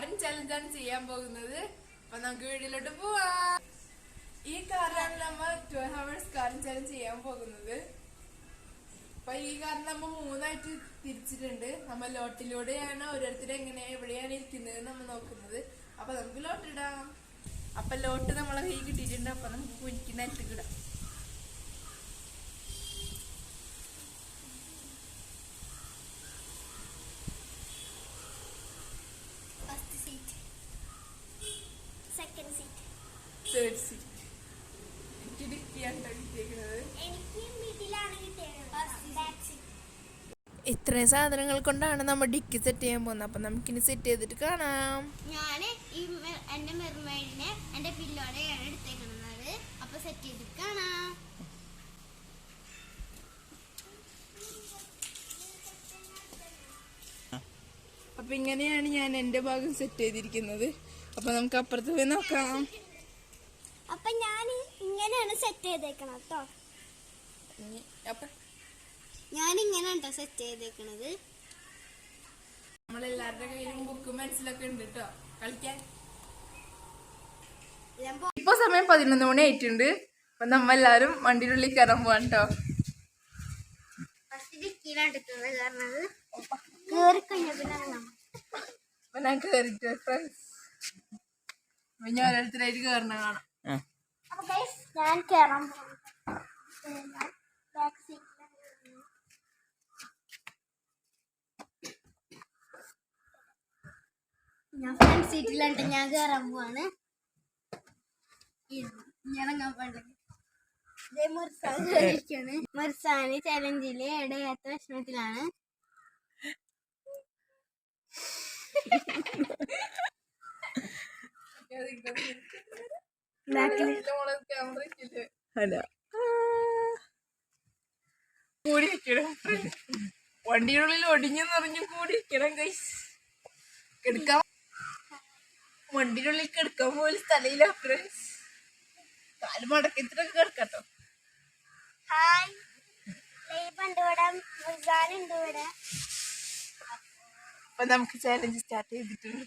കാറിൻ ചലഞ്ചാണ് ചെയ്യാൻ പോകുന്നത്. അപ്പൊ നമുക്ക് വീട്ടിലോട്ട് പോവാ. ഈ കാറിലാണ് നമ്മ ട്വൽവ് ഹവേഴ്സ് കാറിൻ ചലഞ്ച് ചെയ്യാൻ പോകുന്നത്. അപ്പൊ ഈ കാറിന് നമ്മ മൂന്നായിട്ട് തിരിച്ചിട്ടുണ്ട്. നമ്മ ലോട്ടിലൂടെയാണ് ഓരോരുത്തരും എങ്ങനെ എവിടെയാണ് ഇരിക്കുന്നത് നമ്മൾ നോക്കുന്നത്. അപ്പൊ നമുക്ക് ലോട്ടിടാം അപ്പൊ ലോട്ട് നമ്മളെ കൈ കിട്ടിയിട്ടുണ്ട്. അപ്പൊ നമുക്ക് നിലത്തിക്കിടാം first seat second seat seat എനിക്ക് ഡിക്കിയാണ് കിട്ടിയിരിക്കുന്നത് ഇത്രയും സാധനങ്ങൾ കൊണ്ടാണ് നമ്മൾ ഡിക്കി സെറ്റ് ചെയ്യാൻ പോകുന്നത്. അപ്പൊ നമുക്കിനി സെറ്റ് ചെയ്തിട്ട് കാണാം. ഞാൻ ഈ എന്റെ മെർമൈഡിനെ എന്റെ പില്ലോടെയാണ് എടുത്തേക്കുന്നത്. അപ്പൊ സെറ്റ് ചെയ്തിട്ട് കാണാം. അപ്പൊ ഇങ്ങനെയാണ് ഞാൻ എന്റെ ഭാഗം സെറ്റ് ചെയ്തിരിക്കുന്നത്. അപ്പൊ നമുക്ക് അപ്പുറത്ത് പോയി നോക്കാം. അപ്പൊ ഞാൻ ഇങ്ങനെയാണ് സെറ്റ് ചെയ്തേക്കണം കേട്ടോ ഞാൻ ഇങ്ങനെയാണ് കേട്ടോ സെറ്റ് ചെയ്തേക്കണത്. നമ്മളെല്ലാവരുടെ കയ്യിലും ബുക്കും മനസ്സിലൊക്കെ ഉണ്ട് കേട്ടോ കളിക്കാൻ? ഇപ്പൊ സമയം പതിനൊന്ന് മണി ആയിട്ടുണ്ട്. അപ്പൊ നമ്മെല്ലാരും വണ്ടിയുടെ ഉള്ളിൽ കയറാൻ പോവാൻ കേട്ടോ പിന്നെ ഞാൻ കേറിട്ട് ഫ്രണ്ട്സ് ഇനി ഓരോരുത്തരായിട്ട് കയറണ കാണാം. ഞാൻ സീറ്റിലാണ് ഞാൻ ഫ്രണ്ട് സീറ്റിലുണ്ട് ഞാൻ കേറാൻ പോവാണ്. ഞാനങ്ങാൻ പാടില്ല മുർസാന് ചലഞ്ചിൽ ഇടയാത്ത വിഷമത്തിലാണ്. അല്ല കൂടി വെക്കണം വണ്ടിയുടെ ഉള്ളിൽ ഒടിഞ്ഞു നിറഞ്ഞു കൂടി വെക്കണം കൈസ് കിടക്കാൻ വണ്ടിയുടെ ഉള്ളിൽ കിടക്കാൻ പോലും സ്ഥലയില്ല ഫ്രണ്ട്സ് കാൽ മടക്കത്തിനൊക്കെ കിടക്കട്ടോ. ഹായ് അപ്പൊ നമുക്ക് ചാലഞ്ച് സ്റ്റാർട്ട് ചെയ്തിട്ടുണ്ട്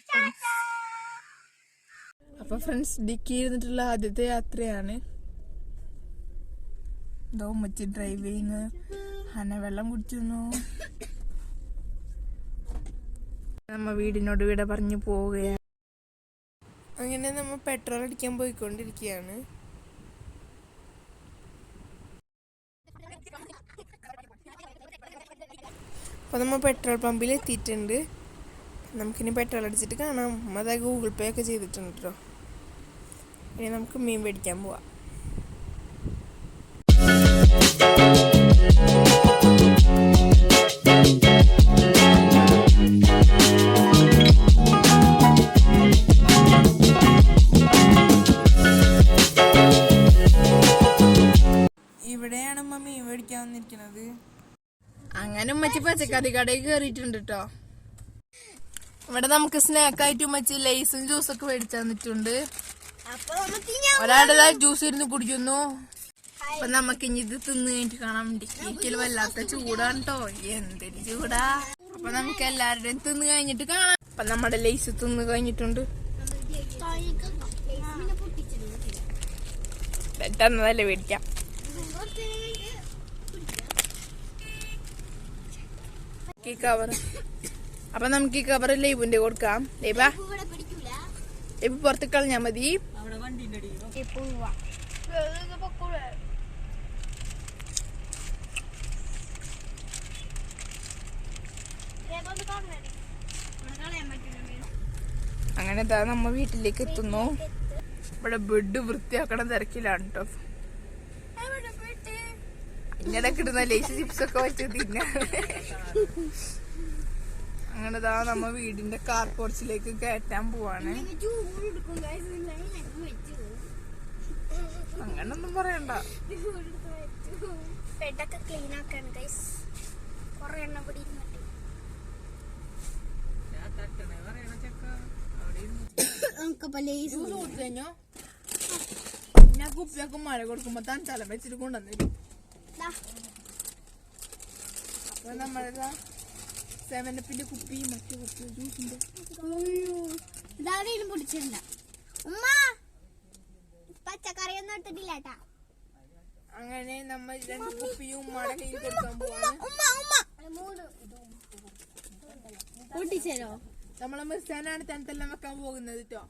അപ്പൊ ഫ്രണ്ട്സ് ഡിക്കി ഇരുന്നിട്ടുള്ള ആദ്യത്തെ യാത്രയാണ്. ഇതോ ഉമ്മച്ചി ഡ്രൈവ് ചെയ്യുന്നു. ഹന വെള്ളം കുടിച്ചിരുന്നു. നമ്മ വീടിനോട് വീടെ പറഞ്ഞു പോവുകയാണ്. അങ്ങനെ നമ്മ പെട്രോൾ അടിക്കാൻ പോയിക്കൊണ്ടിരിക്കുകയാണ് അപ്പോൾ നമ്മൾ പെട്രോൾ പമ്പിൽ എത്തിയിട്ടുണ്ട്. നമുക്കിനി പെട്രോൾ അടിച്ചിട്ട് കാണാം. അതായത് ഗൂഗിൾ പേ ഒക്കെ ചെയ്തിട്ടുണ്ട് കേട്ടോ ഇനി നമുക്ക് മീൻ മേടിക്കാൻ പോവാം. ഇവിടെയാണ് അമ്മ മീൻ മേടിക്കാൻ വന്നിരിക്കുന്നത്. അങ്ങനെ ഉമ്മച്ചി പച്ചക്കറി കടയിൽ കയറിയിട്ടുണ്ട് കേട്ടോ ഇവിടെ നമുക്ക് സ്നാക്കായിട്ട് ഉമ്മച്ചി ലേസും ജ്യൂസൊക്കെ മേടിച്ചു തന്നിട്ടുണ്ട്. ഒരാളുടെ ജ്യൂസ് ഇരുന്ന് കുടിക്കുന്നു. അപ്പൊ നമുക്ക് ഇനി ഇത് തിന്ന് കഴിഞ്ഞിട്ട് കാണാൻ വേണ്ടി വീട്ടിൽ വല്ലാത്ത ചൂടാണ് കേട്ടോ എന്തൊരു ചൂടാ. അപ്പൊ നമുക്ക് എല്ലാവരുടെയും തിന്ന് കഴിഞ്ഞിട്ട് കാണാം. അപ്പൊ നമ്മുടെ ലൈസ് തിന്ന് കഴിഞ്ഞിട്ടുണ്ട്. തന്നതല്ലേ മേടിക്കാം. ഈ കവർ. അപ്പൊ നമുക്ക് ഈ കവർ ലൈബിന്റെ കൊടുക്കാം. ലൈബ ലൈബ് പുറത്ത് കളഞ്ഞാ മതി. അങ്ങനെ ഇതാ നമ്മ വീട്ടിലേക്ക് എത്തുന്നു. ഇവിടെ ബെഡ് വൃത്തിയാക്കണ തിരക്കിലാണ് കേട്ടോ ഇങ്ങനെ കിട്ടുന്ന ലേസ് ചിപ്സ് ഒക്കെ വെച്ച് തിന്ന. അങ്ങനെ ഇതാ നമ്മ വീടിന്റെ കാർ പോർച്ചിലേക്ക് കയറ്റാൻ പോവാണ് അങ്ങനൊന്നും പറയണ്ട. ബെഡൊക്കെ ക്ലീൻ ആക്കാണ് ഗൈസ് കൊറേ എണ്ണം ഇവിടെ ഇരുന്നിട്ട്. നമുക്കപ്പോ ലേസ് കഴിഞ്ഞോ ഞാൻ കുപ്പിയൊക്കെ മഴ കൊടുക്കുമ്പോ താൻ തല വെച്ചിട്ട് കൊണ്ടുവന്നിരും. ദാ, അപ്പൊ നമ്മളിതാ സെവനപ്പിന്റെ കുപ്പിയും മറ്റു കുപ്പിയും ജ്യൂസിന്റെ. ഇതാരും പൊടിച്ചിട്ടില്ല ഉമ്മ പച്ചക്കറിയൊന്നും എടുത്തിട്ടില്ല കേട്ടാ അങ്ങനെ നമ്മൾ രണ്ട് കുപ്പിയും മടങ്ങി കൊടുക്കാൻ പോവാണ്. പൊട്ടിച്ചോ നമ്മളെ മിർസാനാണ് തണുത്തെല്ലാം വെക്കാൻ പോകുന്നത് കേട്ടോ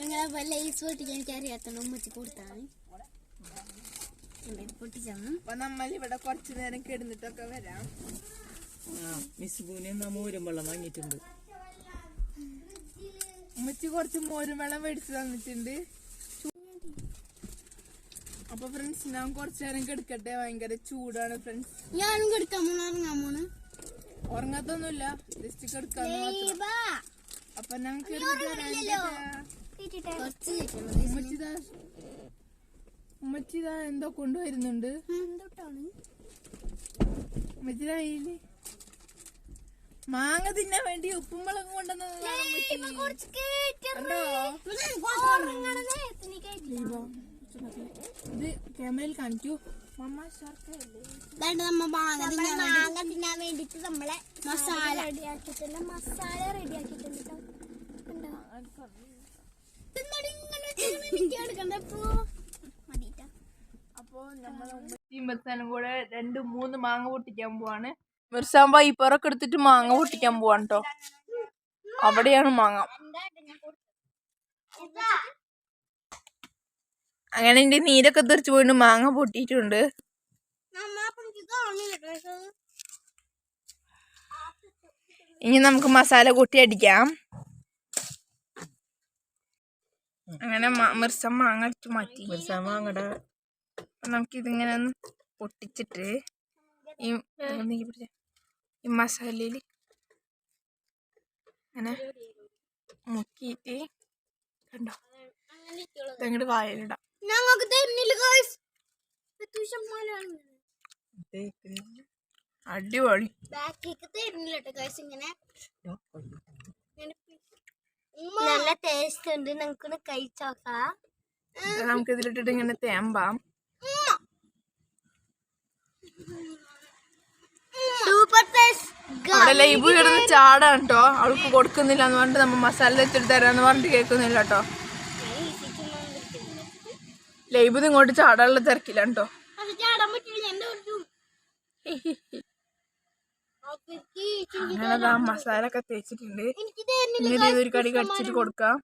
ഞങ്ങളെ ലേസ് പൊട്ടിക്കാൻ എനിക്ക് അറിയാത്ത ഉമ്മച്ചി കൊടുത്താണ് അപ്പൊ നമ്മൾ ഇവിടെ കുറച്ചു നേരം കിടന്നിട്ടൊക്കെ വരാം. മിസ് പൂനെ മോരും വെള്ളം വാങ്ങിയിട്ടുണ്ട്. ഉമ്മച്ചി കുറച്ച് മോരും വെള്ളം മേടിച്ചു തന്നിട്ടുണ്ട്. അപ്പൊ ഫ്രണ്ട്സ് ഞാൻ കുറച്ചു നേരം കിടക്കട്ടെ. ഭയങ്കര ചൂടാണ് ഫ്രണ്ട്സ് ഞാനും കിടക്കാൻ പോണ ഉറങ്ങത്തൊന്നുമില്ല. ജസ്റ്റ് കിടക്കാന്ന് മാത്രം. അപ്പൊ ഞാൻ കിടന്നിട്ട് ഉമ്മച്ചിതാ എന്തോ കൊണ്ടുവരുന്നുണ്ട്. മാങ്ങ തിന്നാൻ വേണ്ടി ഉപ്പും മുളകും കൊണ്ടുവന്നതാണ് ഉമ്മച്ചി. കണ്ടോ? ദൈവം. ഇത് ക്യാമറയിൽ കാണിക്കൂ. മമ്മ മാങ്ങ തിന്നാൻ വേണ്ടിട്ട് നമ്മളെ മസാല. റെഡിയാക്കിയിട്ടുണ്ട്. മസാല റെഡിയാക്കിയിട്ടുണ്ട് അപ്പോ നമ്മളെ ഉമ്മച്ചിയും മിർസാനും കൂടെ രണ്ട് മൂന്ന് മാങ്ങ പൊട്ടിക്കാൻ പോവാണ്. മിർസാൻ പൈപ്പറൊക്കെ എടുത്തിട്ട് മാങ്ങ പൊട്ടിക്കാൻ പോവാണ് കേട്ടോ അവിടെയാണ് മാങ്ങ. അങ്ങനെ എന്റെ നീരൊക്കെ തെറിച്ച് പോയിട്ട് മാങ്ങ പൊട്ടിയിട്ടുണ്ട്. ഇനി നമുക്ക് മസാല കൂട്ടി അടിക്കാം. അങ്ങനെ മിർസ മാങ്ങ അടിച്ചു മാറ്റി. മിർസ മാങ്ങടെ അപ്പൊ നമുക്കിതിങ്ങനെ ഒന്ന് പൊട്ടിച്ചിട്ട് ഈ. ഈ മസാലയിൽ അങ്ങനെ മുക്കിയിട്ട് കണ്ടോ? ഇതങ്ങോട്ട് വായലിടാം. ഞങ്ങൾക്ക് അടിപൊളി. നല്ല ടേസ്റ്റ് ഉണ്ട്. നമുക്ക് കഴിച്ചോക്കാം നമുക്ക് ഇതിലിട്ടിട്ട് ഇങ്ങനെ തേമ്പാം. അവിടെ ലൈബ് കിടന്ന് ചാടാണ് കേട്ടോ അവൾക്ക് കൊടുക്കുന്നില്ല എന്ന് പറഞ്ഞിട്ട് നമ്മൾ മസാല വെച്ചിട്ട് തരാന്ന് പറഞ്ഞിട്ട് കേൾക്കുന്നില്ല കേട്ടോ ലൈബ് ഇങ്ങോട്ട് ചാടാനുള്ള തിരക്കില്ല കേട്ടോ അങ്ങനെ മസാല ഒക്കെ തേച്ചിട്ടുണ്ട്. ഇനി ഒരു കടി കടിച്ചിട്ട് കൊടുക്കാം.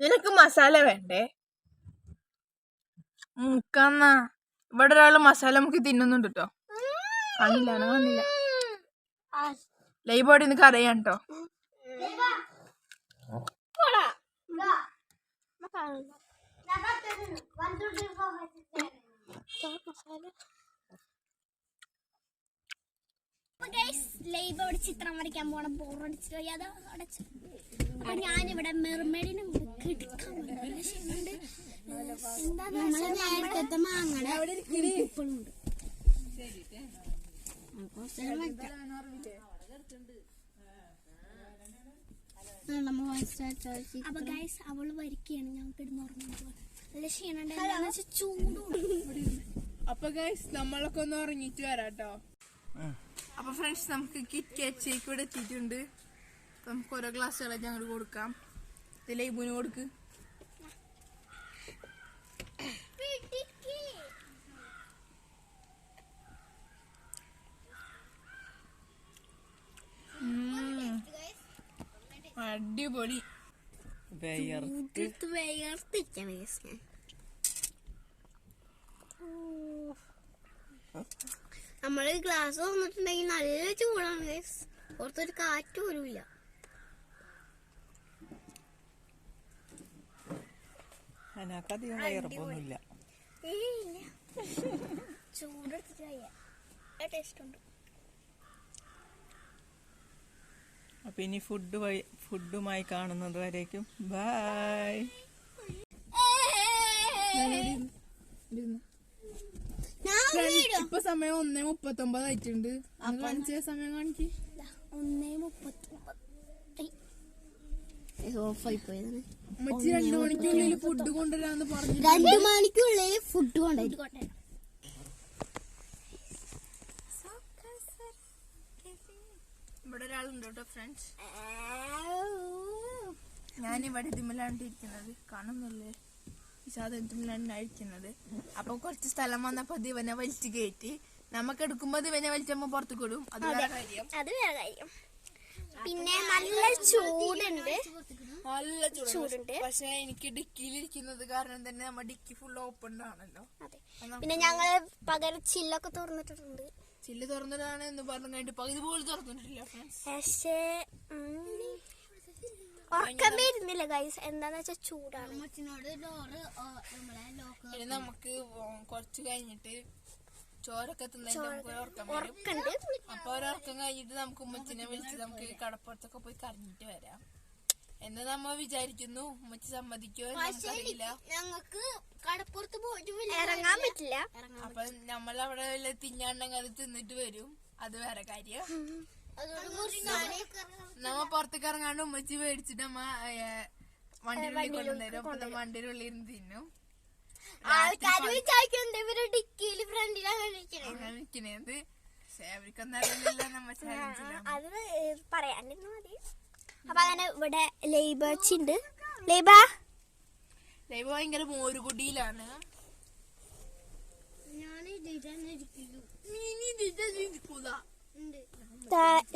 നിനക്ക് മസാല വേണ്ടേ? മുക്കാന്ന ഇവിടെ ഒരാൾ മസാല മുക്കി തിന്നുന്നുണ്ട് കേട്ടോ കണ്ടില്ല. കണ്ടില്ല ലൈവ് ലൈബോടി നിനക്ക് അറിയാം കേട്ടോ ചിത്രം വരയ്ക്കാൻ പോണ ബോറടിച്ചിട്ട് അത് അടച്ചു അപ്പൊ ഞാനിവിടെ മെർമേഡിനെ കിടക്കാൻ നേരത്തെ മാങ്ങടെ ഇപ്പോഴുണ്ട് അപ്പൊ ഗൈസ് അവൾ നല്ല ക്ഷീണുണ്ട് അപ്പൊ ഗൈസ് നമ്മളൊക്കെ ഒന്ന് ഉറങ്ങിട്ട് വരാട്ടോ അപ്പൊ ഫ്രണ്ട്സ് നമുക്ക് കിറ്റ് കാറ്റ് ഷേക്ക് ഇവിടെ എത്തിയിട്ടുണ്ട്. അപ്പൊ നമുക്ക് ഓരോ ഗ്ലാസ്സുകളായിട്ട് ഞങ്ങൾ കൊടുക്കാം. ഇതിലേ ഇബുന് കൊടുക്ക്. അടിപൊളി. നമ്മൾ ഗ്ലാസ് വന്നിട്ടുണ്ടെങ്കിൽ നല്ല ചൂടാണ് ഗൈസ് പുറത്തൊരു കാറ്റ് പോലും ഇല്ല അതിനകത്ത് അധികം വയറപ്പൊന്നുമില്ല ചൂടെടുത്തിട്ട് ടേസ്റ്റ് ഉണ്ട്. അപ്പൊ ഇനി ഫുഡ് വഴി ഫുഡുമായി കാണുന്നത് വരേക്കും. ബായ് ഇപ്പൊ സമയം ഒന്നേ മുപ്പത്തൊമ്പത് ആയിട്ടുണ്ട്. കാണിച്ച സമയം കാണിക്ക്. ഒന്നേ മുപ്പത്തൊമ്പത്. രണ്ടു മണിക്കുള്ളിൽ ഫുഡ് കൊണ്ടുവരാന്ന് പറഞ്ഞു രണ്ടു മണിക്കുള്ളിൽ ഫുഡ് കൊണ്ടുവരും. ഇവിടെ ഒരാളുണ്ട് കേട്ടോ ഫ്രണ്ട്സ് ഞാനിവിടെ ഇവിടെ ഇതിമലാണ് ഇരിക്കുന്നത് കാണുന്നില്ലേ? ഈ സാധനത്തിലാണ് ഇരിക്കുന്നത് അപ്പൊ കുറച്ച് സ്ഥലം വന്നപ്പോ ദിവനെ വലിച്ചു കയറ്റി. നമുക്ക് എടുക്കുമ്പോ ദിവനെ വലിച്ചമ്മ പുറത്തു കൊടുക്കും അത് വേറെ കാര്യം. അത് വേറെ കാര്യം. പിന്നെ നല്ല ചൂടുണ്ട്. നല്ല ചൂടുണ്ട്. പക്ഷെ എനിക്ക് ഡിക്കിയിൽ ഇരിക്കുന്നത് കാരണം തന്നെ നമ്മുടെ ഡിക്കി ഫുൾ ഓപ്പൺ ആണല്ലോ. പിന്നെ ഞങ്ങൾ പകരം ചില്ലൊക്കെ തുറന്നിട്ടിട്ടുണ്ട്. ചില്ല് തുറന്നതാണ് എന്ന് പറഞ്ഞു കഴിഞ്ഞിട്ട് പകുതി പോലും തുറന്നിട്ടില്ല ഫ്രണ്ട്സ് പക്ഷേ ഉറക്കം വരുന്നില്ല ഗൈസ് എന്താന്ന് വെച്ചാൽ ചൂടാണ്. ഇനി നമുക്ക് കുറച്ച് കഴിഞ്ഞിട്ട് ചോരൊക്കെ തിന്നിട്ട് അപ്പൊ ഒരു ഉറക്കം കഴിഞ്ഞിട്ട് നമുക്ക് ഉമ്മച്ചിനെ വിളിച്ച് നമുക്ക് കടപ്പുറത്തൊക്കെ പോയി കറങ്ങിട്ട് വരാം. എന്ന് നമ്മ വിചാരിക്കുന്നു. ഉമ്മച്ചി സമ്മതിക്കോ നമുക്കറിയില്ല ഞങ്ങൾക്ക് കടപ്പുറത്ത് പോയിട്ട് ഇറങ്ങാൻ പറ്റില്ല. അപ്പൊ നമ്മൾ അവിടെ വല്ല തിന്നാണ്ടെങ്കിൽ അത് തിന്നിട്ട് വരും. അത് വേറെ കാര്യം. നമ്മ പുറത്തേക്ക് ഇറങ്ങാണ്ട് ഉമ്മച്ചി മേടിച്ചിട്ട് നമ്മ വണ്ടിയുടെ കൊണ്ടുവന്നേരും. കൊണ്ടുവരും. അപ്പൊ ഉള്ളിൽ ഇരുന്ന് തിന്നും. ആൾക്കാർ വിചാരിക്കുന്നുണ്ട് ഇവർ ഡിക്കിയിൽ ഫ്രണ്ടിലാണ് ഇരിക്കണേ അങ്ങനെ നിൽക്കുന്നത് പക്ഷെ അവർക്കൊന്നും അറിയില്ല നമ്മ അത് പറയാൻ മതി. അപ്പൊ അങ്ങനെ ഇവിടെ ലേബേഴ്സ് ഉണ്ട് ലേബ ദൈവ ഭയങ്കര മോരുകുടിയിലാണ്.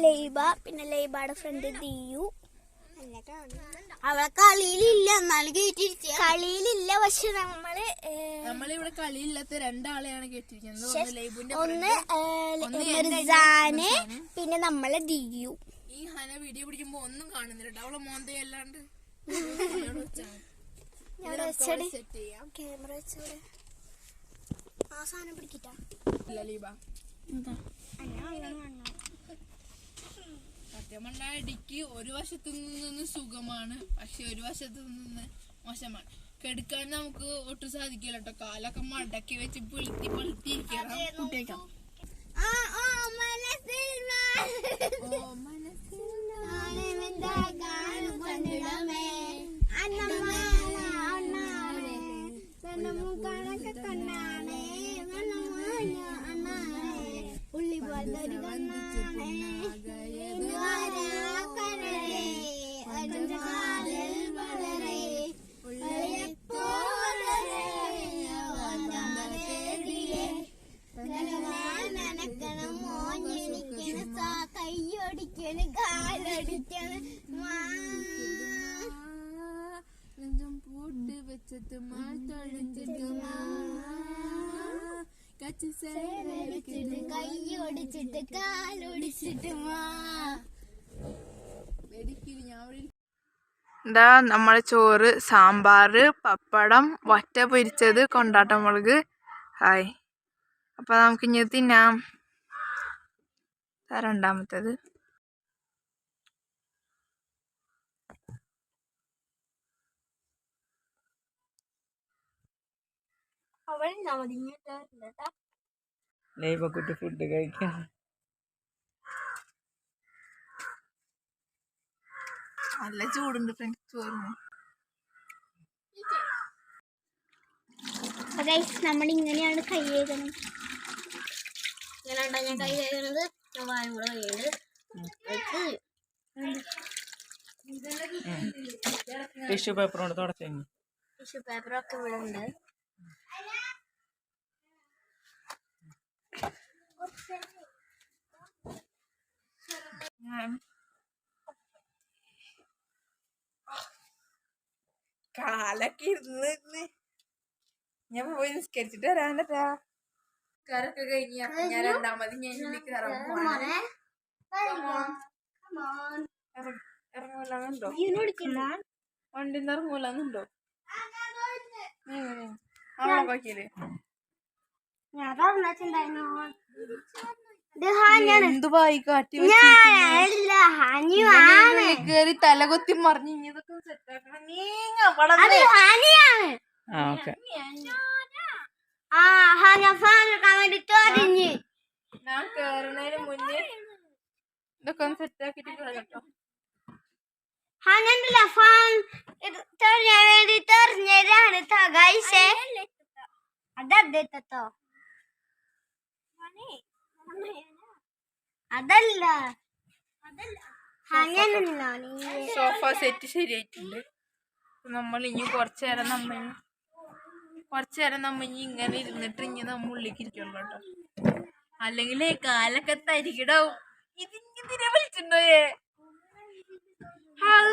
ലേബ പിന്നെ ലേബയുടെ ഫ്രണ്ട് ദിയു അവളെ കളിയിലില്ല എന്നാലും കളിയിലില്ല പക്ഷെ നമ്മൾ നമ്മളിവിടെ കളിയില്ലാത്ത രണ്ടാളെയാണ് കേട്ടിരിക്കുന്നത് ഒന്ന്. പിന്നെ നമ്മളെ ദിയു ഈ ഹന വീഡിയോ പിടിക്കുമ്പോ ഒന്നും കാണുന്നില്ല അവളെ മോന്തയല്ലാണ്ട് സെറ്റ് ചെയ്യാം. ക്യാമറ വെച്ചോടെ. ആ സാധനം പിടിക്കിട്ടാ. ഡിക്കി ഒരു വശത്തു നിന്ന് സുഖമാണ് പക്ഷെ ഒരു വശത്തു നിന്ന് മോശമാണ്. കെടുക്കാൻ നമുക്ക് ഒട്ടും സാധിക്കില്ല കേട്ടോ കാലൊക്കെ മടക്കി വെച്ച് പിളുത്തി പിളുത്തി ഇരിക്കണം. കുട്ടിയേക്കാം. ഓ മനസ്സിൽ ഉള്ളി പോലൊരു കണ്ണാണേ കാലൊടിച്ചിട്ട് എന്താ നമ്മളെ ചോറ് സാമ്പാറ് പപ്പടം വറ്റ പൊരിച്ചത് കൊണ്ടാട്ടം മുളക്. ഹായ്. അപ്പൊ നമുക്ക് ഇനി തിന്നാം. ദാ നമ്മൾ ഇങ്ങനെ നവതിഞ്ഞിട്ടാ ലൈബക്കുട്ടി ഫുഡ് കഴിക്കാൻ. നല്ല ചൂടുണ്ട് ഫ്രണ്ട്സ് ചോറിന്. നമ്മൾ ഇങ്ങനെയാണ് കൈ കഴുകണം ഇങ്ങനെ ഞാൻ കൈ കഴുകുന്നത് ഞാൻ വായും കൂടെ കഴിയുന്നത് ടിഷ്യൂ പേപ്പർ കൊണ്ട് തുടച്ചു ടിഷ്യൂ പേപ്പറൊക്കെ ഇവിടെ ഉണ്ട്. കാലൊക്കെ ഇരുന്ന് ഇരുന്ന്. ഞാൻ പോയി നിസ്കരിച്ചിട്ട് വരാനട്ടാ. കറൊക്കെ കഴിഞ്ഞ ഞാൻ രണ്ടാമത് ഞാൻ ഇതിലേക്ക് ഇറങ്ങൂലെന്നുണ്ടോ വണ്ടിന്ന് ഇറങ്ങൂലെന്നുണ്ടോ അവളെ നോക്കിയില്ലേ കേറി തലകൊത്തി മറിഞ്ഞ് ഇതൊക്കെ സെറ്റാക്കണം നീങ്ങ വളർന്ന് ആ ഓക്കെ. ഞാൻ കേറുന്നതിന് മുന്നേ ഇതൊക്കെ ഒന്ന് സെറ്റാക്കിട്ട് കേട്ടോ. വേണ്ടി തെറിഞ്ഞതാണ് ഗൈസേ അതെത്തോ അതല്ല. സോഫ സെറ്റ് ശരിയായിട്ടുണ്ട്. നമ്മൾ ഇനി കുറച്ചു നേരം നമ്മ കുറച്ചു നേരം നമ്മ ഇനി ഇങ്ങനെ ഇരുന്നിട്ട് ഇനി നമ്മ ഉള്ളിലേക്ക് ഇരിക്കണം കേട്ടോ. അല്ലെങ്കിൽ കാലൊക്കെ തരികിടാവും. ഇതിനെ വിളിച്ചിട്ടുണ്ടോയേ അത്